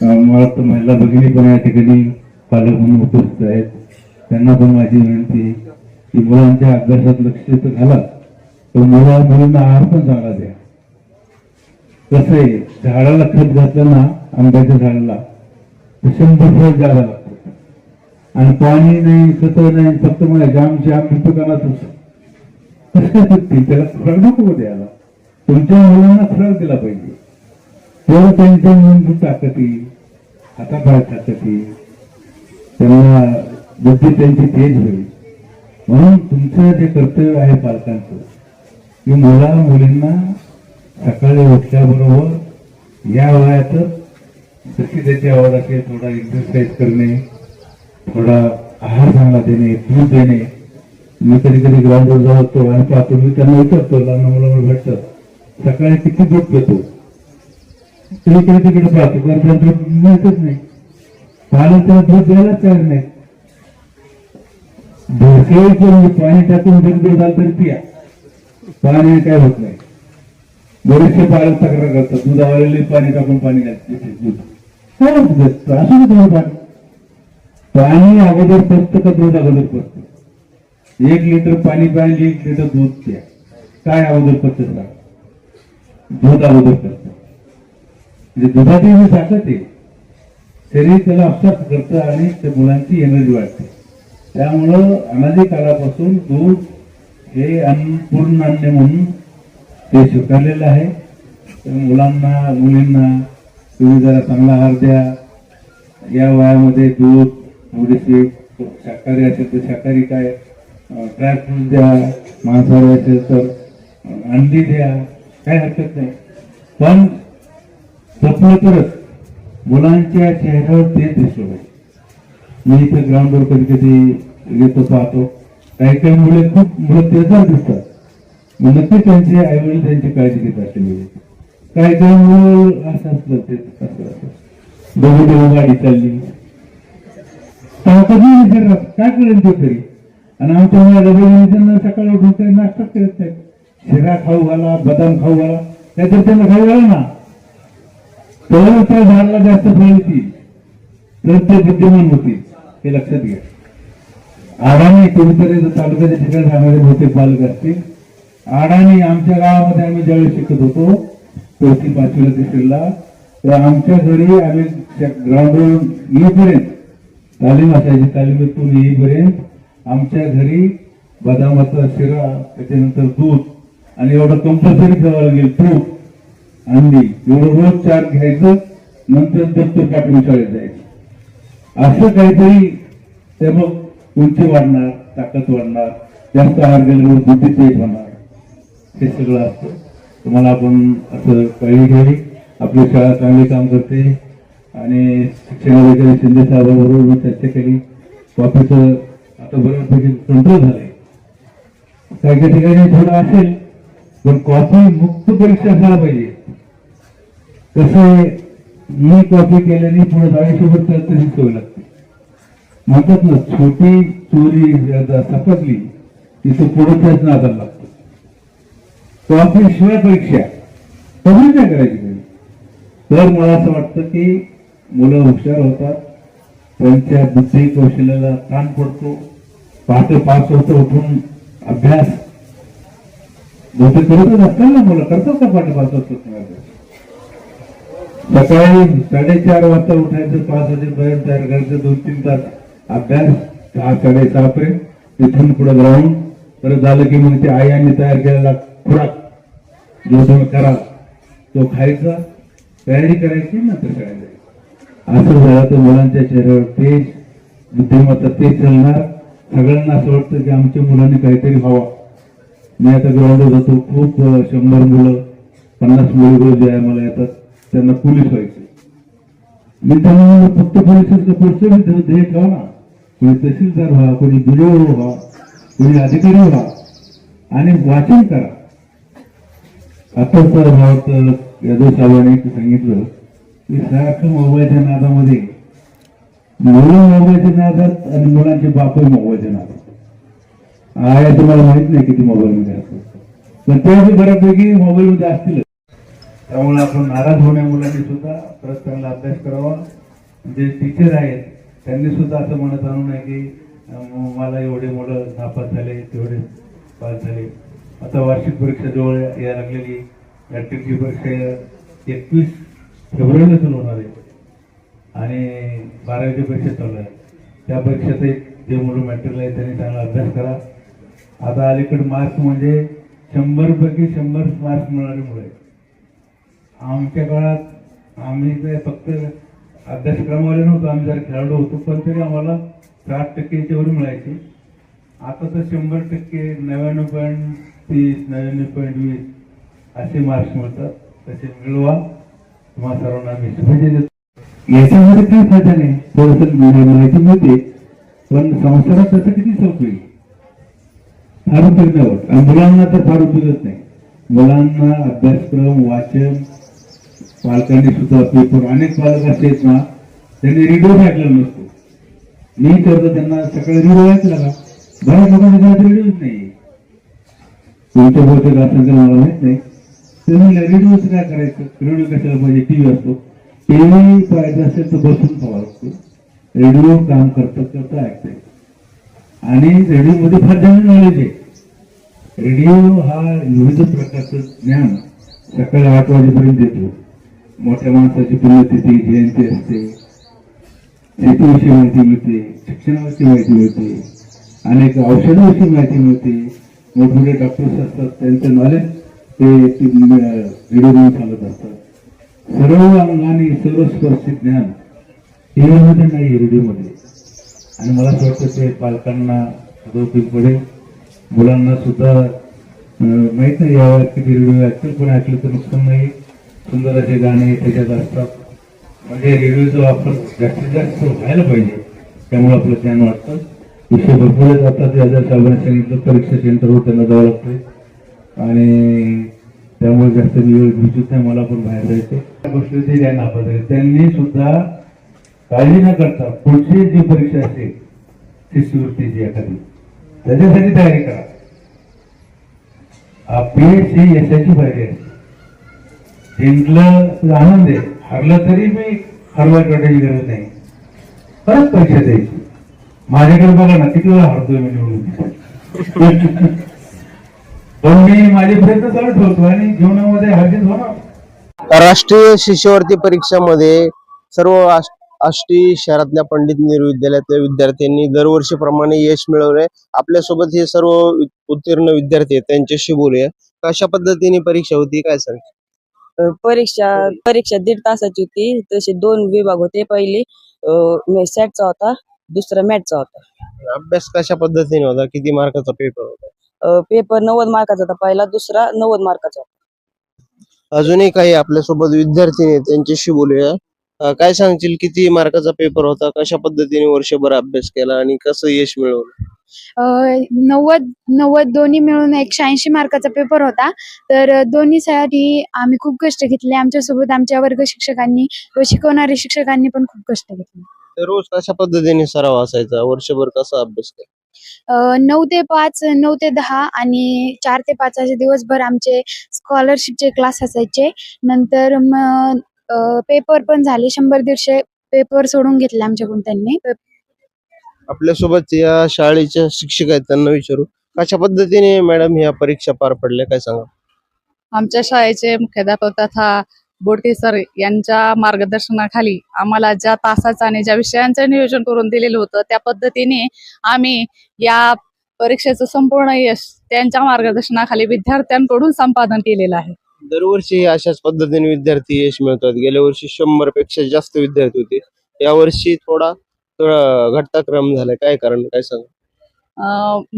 मला वाटतं महिला भगिनी पण या ठिकाणी पालक म्हणून उपस्थित आहेत. त्यांना पण माझी विनंती आहे की मुलांच्या अभ्यासात लक्ष तर घाला पण मुला मुलींना आहार पण चांगला द्या. कसं आहे झाडाला खत घातलं ना आंब्याच्या झाडाला तर शंभर फळ द्यावं लागतं. आणि पाणी नाही खत नाही फक्त मला जाम जाम दुकानातच कसं त्याला खुराक नको द्यायला. तुमच्या मुलांना खुराक दिला पाहिजे. तेव्हा त्यांच्या मेंदू ताकदी येईल हातापाय ताकदी येईल त्यांना बुद्धी त्यांची तेज होईल. म्हणून तुमचं जे कर्तव्य आहे पालकांचं की मुला मुलींना सकाळी उठल्याबरोबर या वयातच जशी त्याची आवड असेल थोडा एक्सरसाइज करणे थोडा आहार चांगला देणे दूध देणे. मी कधी कधी ग्राउंडवर जातो आणि पाहतो मी त्यांना विचारतो लहान मुलांना भेटतात सकाळी किती दूध देतो तरी इकडे तिकडे पाहतो कारण त्याला दूध मिळतच नाही. पाहिलं त्याला दूध द्यायलाच तयार नाही. भेसळ करून पाणी टाकून जर दूध आलं तरी पिया. पाणी काय होत नाही. बरेचसे पालक तक्रार करतात दुधावाले पाणी टाकून पाणी घालते दूध. काय होतं असं तुम्ही पाणी. पाणी अगोदर पडतं का दूध अगोदर पडतं एक लिटर पाणी पाहिजे एक लिटर दूध प्या. काय अगोदर पसतं दूध अगोदर पसतं म्हणजे दुधातही जी ताकद आहे शरीर त्याला अपसात करतं आणि त्या मुलांची एनर्जी वाढते. त्यामुळं अनादी काळापासून दूध हे अन्न पूर्ण अन्न म्हणून ते स्वीकारलेलं आहे. तर मुलांना मुलींना तुम्ही जरा चांगला आहार द्या. या वयामध्ये दूध म्हणजे थोडीशी शाकाहारी असेल तर शाकाहारी काय ड्रायफ्रूट द्या मांसाहारी असेल तर अंडी द्या काय हरकत नाही. पण जपलं तरच मुलांच्या चेहऱ्यावर तेच दिसलं मी इथे ग्राउंडवर कधी कधी येतो पाहतो. काही काही मुले खूप मुलं दिसतात. मग नक्की त्यांचे आई वडील त्यांची काळजी घेत असलेली काही काही मुलं असं असलं ते दोघं दोघं गाडी चालली. ताकद विचारतात काय करेल ते तरी? आणि आमच्या मुलाला त्यांना सकाळी उठून काही नाश्ता करत नाही शिरा खाऊ घाला बदाम खाऊ घाला. काहीतरी त्यांना खाऊ घाला ना. तर त्या झाडाला जास्त फळ येतील तर ते बुद्धिमान होतील हे लक्षात घ्या. आडाणी कुठेतरी तालुक्याच्या ठिकाणी राहणारे बहुतेक पालक असतील. आडाणी आमच्या गावामध्ये आम्ही ज्यावेळेस शिकत होतो चौथी पाचवीला तिसरीला तर आमच्या घरी आम्ही ग्राउंडवर येईपर्यंत तालीम असायची तालिमेतून येईपर्यंत आमच्या घरी बदामाचा शिरा त्याच्यानंतर दूध आणि एवढं कंपल्सरी ठेवावं लागेल तूप. अंडी एवढं रोज चार घ्यायचं नंतर दप्तर पाठवून शाळेत जायचं. असं काहीतरी ते मग उंची वाढणार ताकद वाढणार जास्त आहार गेल्यावर बुद्धी तेज होणार. हे सगळं असतं. तुम्हाला आपण असं कळली घ्यावी. आपली शाळा चांगली काम करते. आणि शिक्षणाधिकारी शिंदे साहेबाबरोबर मी चर्चा केली. कॉफीचं आता बऱ्यापैकी कंट्रोल झालंय. काही काही ठिकाणी थोडं असेल पण कॉफी मुक्त परीक्षा असायला पाहिजे. तसे मी कॉपी केल्याने पुढे आयुष्यभर त्याला तशी सोय लागते. म्हणतात ना छोटी चोरी सपकली तिथं पुढे त्याच नादाला लागतो. कॉपी शिवाय परीक्षा तुम्ही काय करायची तर मला असं वाटतं की मुलं हुशार होतात त्यांच्या बुद्धी कौशल्याला ताण पडतो पहाटे पाच वाजता उठून अभ्यास. बहुतेक करतच असतात ना मुलं? करतात का पहाटे पाच वाजता अभ्यास? सकाळी साडेचार वाजता उठायचं पाच वाजेपर्यंत तयार करायचं दोन तीन तास अभ्यास सहा साडेसहा पर्यंत. तिथून पुढे ग्राउंड परत झालं की मग ते आणि तयार केलेला खुराक जो तुम्ही करा तो खायचा. तयारी करायची ना तर करायचं. असं झालं तर मुलांच्या चेहऱ्यावर तेज बुद्धिमत्ता तेज चालणार. सगळ्यांना असं वाटतं की आमच्या मुलांनी काहीतरी व्हावा. मी आता ग्राउंडवर जातो खूप शंभर मुलं पन्नास मुली रोज मला येतात. त्यांना पोलीस व्हायचे. मी त्यांना फक्त पोलिसांचं पुढचं त्यांना ध्येय ठेवा ना. कोणी तहसीलदार व्हा कोणी बिडिओ व्हा कोणी अधिकारी व्हा आणि वाचन करा. आता सर भावात यादव साहेबांनी सांगितलं की सारखं मोबाईलच्या नादामध्ये मुलं मोबाईलच्या नादात आणि मुलांचे बापही मोबाईलच्या नादात. आहे तुम्हाला माहीत नाही किती मोबाईल मध्ये असतात. पण ते बऱ्यापैकी मोबाईलमध्ये असतील त्यामुळे आपण नाराज होण्या मुलांनी सुद्धा परत चांगला अभ्यास करावा. जे टीचर आहेत त्यांनी सुद्धा असं म्हणत आणू नये की मला एवढे मुलं नापास झाले तेवढे पास झाले. आता वार्षिक परीक्षा जवळ या लागलेली मॅट्रिकची परीक्षा एकवीस फेब्रुवारीतून होणार आहे. आणि बारावीची परीक्षा चालू आहे त्या परीक्षेत एक जे मुलं मॅट्रिकला आहे त्यांनी चांगला अभ्यास करा. आता अलीकडे मार्क्स म्हणजे शंभरपैकी शंभर मार्क्स मिळणारी मुलं आहेत. आमच्या काळात आम्ही फक्त अभ्यासक्रमावर नव्हतो आम्ही जर खेळाडू होतो पण तरी आम्हाला साठ टक्केच्या वर मिळायचे. आता तर शंभर टक्के नव्याण्णव पॉईंट तीस नव्याण्णव पॉईंट वीस असे मार्क्स मिळतात. तसे मिळवा. तुम्हाला सर्वांना मी शुभेच्छा देतो. याच्यामध्ये काही फायदा नाही. थोडस माहिती मिळते पण संसारात त्याचं किती सोप होईल फार उपयोग नाही आणि मुलांना तर फार उपयोगच नाही. मुलांना अभ्यासक्रम वाचन पालकांनी सुद्धा पेपर अनेक पालक असे ना त्यांनी रेडिओ ऐकलेला नसतो. मी करतो त्यांना सकाळी रेडिओ ऐकला का बऱ्याच लोकांच्या घरात रेडिओच नाही तुमच्या बहुतेक असेल मला माहीत नाही. ते म्हणलं रेडिओच काय करायचं? रेडिओ कशाला पाहिजे? टीव्ही असतो. टीव्ही पाहिजे असेल तर बसून पाहावं लागतो. रेडिओ काम करता करता ऐकते आणि रेडिओ मध्ये फार जनरल नॉलेज आहे. रेडिओ हा विविध प्रकारचं ज्ञान सकाळी आठ वाजेपर्यंत देतो. मोठ्या माणसाची पुण्यतिथी जयंती असते. शेतीविषयी माहिती मिळते शिक्षणाविषयी माहिती मिळते. अनेक औषधाविषयी माहिती मिळते. मोठमोठे डॉक्टर्स असतात त्यांचं नॉलेज ते रेडिओ सांगत असतात. सर्व अंगाने सर्व स्पर्शित ज्ञान टीव्हीमध्ये नाही रेडिओमध्ये आणि मला असं वाटतं ते पालकांना सुद्धा उपयोग पडेल. मुलांना सुद्धा माहीत माहीत नाही यावर किती रेडिओ ऐकतील पण ऐकलं तर नुकसान नाही. सुंदर असे गाणे त्याच्यात असतात. म्हणजे रेडिओचा वापर जास्तीत जास्त व्हायला पाहिजे. त्यामुळे आपलं ज्ञान वाटतं विषय भरपूर जातात आता साहेबांनी सांगितलं परीक्षा सेंटरवर त्यांना जावं लागतंय. आणि त्यामुळे जास्त वेळ भिजत नाही मला पण बाहेर जायचं त्या गोष्टी ते ज्यांना त्यांनी सुद्धा काळजी न करता पुढची जी परीक्षा असेल शिष्यवृत्तीची एखादी. त्याच्यासाठी तयारी करा. एस यशाची पाहिजे असते जिंकलं आनंद आहे हरलं तरी मी हरवायची वाटायची गरज नाही. परत परीक्षा द्यायची. माझ्याकडे बघा ना किती वेळा हरतोय मी निवडून. पण मी माझे प्रयत्न चालू ठेवतो आणि जीवनामध्ये हरजीत होणार. राष्ट्रीय शिष्यवर्ती परीक्षामध्ये सर्व आष्टी शहरातल्या पंडित नेहरू विद्यालयातल्या विद्यार्थ्यांनी दरवर्षीप्रमाणे यश मिळवलंय. आपल्यासोबत हे सर्व उत्तीर्ण विद्यार्थी आहेत त्यांच्याशी बोलूया. कशा पद्धतीने परीक्षा होती काय सांग परीक्षा परीक्षा दीड तासाची होती. तसे दोन विभाग होते. पहिली सॅटचा होता. दुसरा मॅथचा होता. अभ्यास कशा पद्धतीने होता? किती मार्काचा पेपर होता? पेपर नव्वद मार्काचा होता. पहिला दुसरा नव्वद मार्काचा होता. अजूनही काही आपल्यासोबत विद्यार्थी त्यांच्याशी बोलूया. अं, काय सांगशील? किती मार्काचा पेपर होता? कशा पद्धतीने वर्षभर अभ्यास केला आणि कसं यश मिळवलं? अ, नव्वद नव्वद दोन्ही मिळून एकशे ऐंशी मार्काचा पेपर होता. तर दोन्हीसाठी आम्ही खूप कष्ट घेतले. आमच्यासोबत आमच्या वर्ग शिक्षकांनी व शिकवणारे शिक्षकांनी पण खूप कष्ट घेतले. तर रोज कशा पद्धतीने सराव असायचा? वर्षभर कसा अभ्यास केला? अ, नऊ ते पाच नऊ ते दहा आणि चार ते पाच असे दिवसभर आमचे स्कॉलरशिपचे क्लास असायचे. नंतर मग पेपर पण झाले. शंभर दीडशे पेपर सोडून घेतले आमच्याकडून त्यांनी. आपल्यासोबत या शाळेच्या शिक्षक आहेत त्यांना विचारू. कशा पद्धतीने मॅडम ह्या परीक्षा पार पडल्या? काय सांगा? आमच्या शाळेचे मुख्याध्यापक तथा बोडके सर यांच्या मार्गदर्शनाखाली आम्हाला ज्या तासाचं आणि ज्या विषयांचं नियोजन करून दिलेलं होतं त्या पद्धतीने आम्ही या परीक्षेचं संपूर्ण यश त्यांच्या मार्गदर्शनाखाली विद्यार्थ्यांकडून संपादन केलेलं आहे. दरवर्षी अशाच पद्धतीने विद्यार्थी यश मिळतात गेल्या वर्षी शंभरपेक्षा जास्त विद्यार्थी होते. यावर्षी थोडा थोडा घटताक्रम झालाय. काय कारण? काय सांग?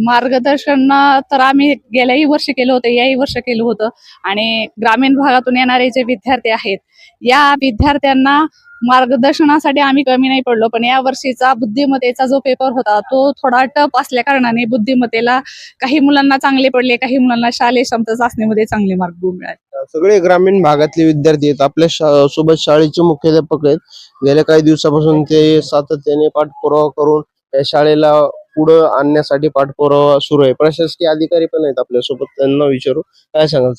मार्गदर्शन तर आम्ही गेल्याही वर्षी केलं होतं याही वर्ष केलं होतं. आणि ग्रामीण भागातून येणारे जे विद्यार्थी आहेत या विद्यार्थ्यांना मार्गदर्शनासाठी आम्ही कमी नाही पडलो पण या वर्षीचा बुद्धिमत्तेचा जो पेपर होता तो थोडा टफ असल्या कारणाने बुद्धिमत्तेला काही मुलांना चांगले पडले काही मुलांना शालेय क्षमता चाचणीमध्ये चांगले मार्क मिळाले. सगळे ग्रामीण भागातले विद्यार्थी आहेत. आपल्या शा- सोबत शाळेचे मुख्याध्यापक आहेत. गेल्या काही दिवसापासून ते सातत्याने पाठपुरावा करून या शाळेला पुढं आणण्यासाठी पाठपुरावा सुरू आहे. प्रशासकीय अधिकारी पण आहेत आपल्यासोबत त्यांना विचारू. काय सांगाल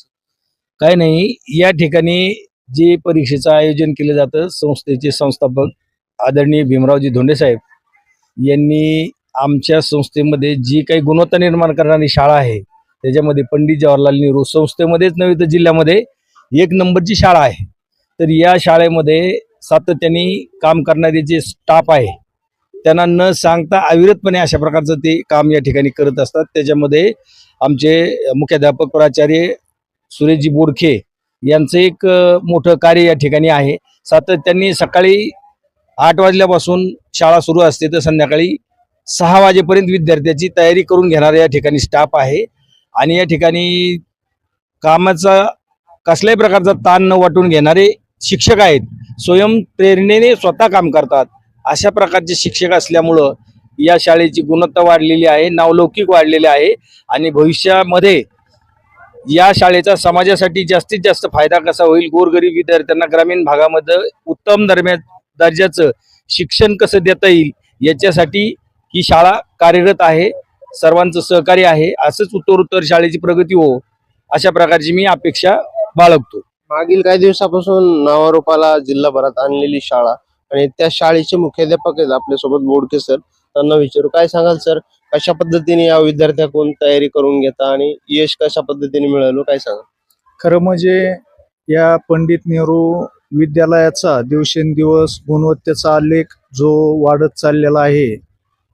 काय नाही. या ठिकाणी जे परीक्षेचं आयोजन केलं जातं संस्थेचे संस्थापक आदरणीय भीमरावजी धोंडे साहेब यांनी आमच्या संस्थेमध्ये जी काही गुणवत्ता निर्माण करणारी शाळा आहे त्याच्यामध्ये पंडित जवाहरलाल नेहरू संस्थेमध्येच नव्हे तर जिल्ह्यामध्ये एक नंबरची शाळा आहे. तर या शाळेमध्ये सातत्याने काम करणारे जे स्टाफ आहे त्यांना न सांगता अविरतपणे अशा प्रकारचं ते काम या ठिकाणी करत असतात. त्याच्यामध्ये आमचे मुख्याध्यापक प्राचार्य सुरेशजी बोडखे यांचं एक मोठं कार्य या ठिकाणी आहे. सातत्याने सकाळी आठ वाजल्यापासून शाळा सुरू असते तर संध्याकाळी सहा वाजेपर्यंत विद्यार्थ्याची तयारी करून घेणारा या ठिकाणी स्टाफ आहे. आणि या ठिकाणी कामाचा कसल्याही प्रकारचा ताण न वाटून घेणारे शिक्षक आहेत. स्वयंप्रेरणेने स्वतः काम करतात. अशा प्रकारचे शिक्षक असल्यामुळं या शाळेची गुणवत्ता वाढलेली आहे नावलौकिक वाढलेले आहे. आणि भविष्यामध्ये या शाळेचा समाजासाठी जास्तीत जास्त फायदा कसा होईल? गोरगरीब विद्यार्थ्यांना ग्रामीण भागामध्ये उत्तम दरम्या दर्जाचं शिक्षण कसं देता येईल? याच्यासाठी ही शाळा कार्यरत आहे सर्वांचं सहकार्य आहे असंच उत्तरोत्तर शाळेची प्रगती हो अशा प्रकारची मी अपेक्षा बाळगतो. मागील काही दिवसापासून नावारोपाला जिल्हाभरात आणलेली शाळा आणि त्या शाळेचे मुख्याध्यापक आहेत आपल्यासोबत बोडके सर. त्यांना विचारू. काय सांगाल सर कशा पद्धतीने या विद्यार्थ्याकडून तयारी करून घेता आणि यश कशा पद्धतीने मिळालो काय सांगा खरं म्हणजे या पंडित नेहरू विद्यालयाचा दिवसेंदिवस गुणवत्तेचा आलेख जो वाढत चाललेला आहे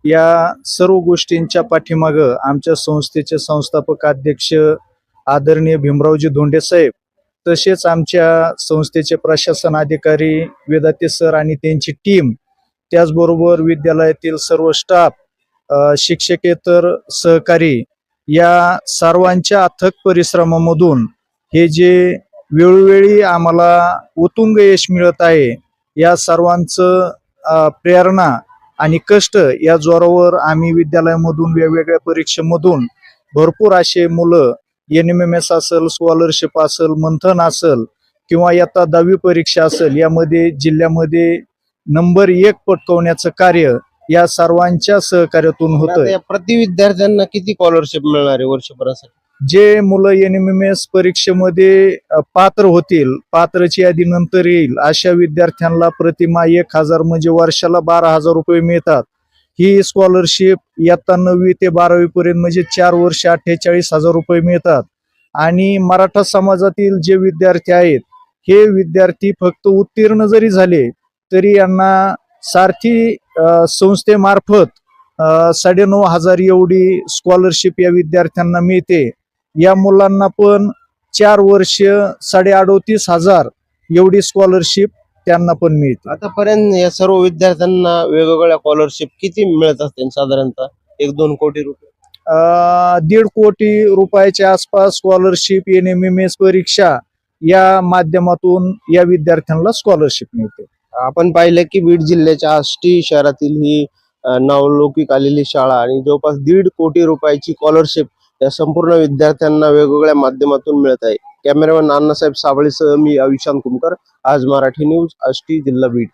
या सर्व गोष्टींच्या पाठीमागं आमच्या संस्थेचे संस्थापक अध्यक्ष आदरणीय भीमरावजी धोंडे साहेब तसेच आमच्या संस्थेचे प्रशासन अधिकारी वेदाते सर आणि त्यांची टीम त्याचबरोबर विद्यालयातील सर्व स्टाफ शिक्षकेतर सहकारी या सर्वांच्या अथक परिश्रमामधून हे जे वेळोवेळी आम्हाला उत्तुंग यश मिळत आहे या सर्वांचं प्रेरणा आणि कष्ट या जोरावर आम्ही विद्यालयामधून वेगवेगळ्या परीक्षेमधून भरपूर असे मुलं एन एम एम एस असेल स्कॉलरशिप असेल मंथन असेल किंवा आता दहावी परीक्षा असेल यामध्ये जिल्ह्यामध्ये नंबर एक पटकवण्याचं कार्य या सर्वांच्या सहकार्यातून या प्रति विद्यार्थ्यांना किती स्कॉलरशिप मिळणार आहे वर्षभरासाठी? जे मुलं एन एम एम एस परीक्षेमध्ये पात्र होतील पात्रची यादी नंतर येईल अशा विद्यार्थ्यांना प्रतिमा एक हजार म्हणजे वर्षाला बारा हजार रुपये मिळतात. ही स्कॉलरशिप इयत्ता नववी ते बारावी पर्यंत म्हणजे चार वर्ष अठ्ठेचाळीस हजार रुपये मिळतात. आणि मराठा समाजातील जे विद्यार्थी आहेत हे विद्यार्थी फक्त उत्तीर्ण जरी झाले तरी यांना सारथी संस्थेमार्फत साडेनऊ हजार एवढी स्कॉलरशिप या विद्यार्थ्यांना मिळते. या मुलांना पण चार वर्ष साडे अडोतीस हजार एवढी स्कॉलरशिप त्यांना पण मिळते. आतापर्यंत या सर्व विद्यार्थ्यांना वेगवेगळ्या स्कॉलरशिप किती मिळत असतील साधारणतः? एक दोन कोटी रुपये? दीड कोटी रुपयाच्या आसपास scholarship N M M S परीक्षा या माध्यमातून या विद्यार्थ्यांना स्कॉलरशिप मिळते. आपण पाहिलं की बीड जिल्ह्याच्या आष्टी शहरातील ही नावलौकिक आलेली शाळा आणि जवळपास दीड कोटी रुपयाची स्कॉलरशिप या संपूर्ण विद्यार्थ्यांना वेगवेगळ्या माध्यमातून मिळत आहे. कॅमेरामॅन अण्णासाहेब साबळेसह मी अविशांत कुमकर आज मराठी न्यूज आष्टी जिल्हा बीड.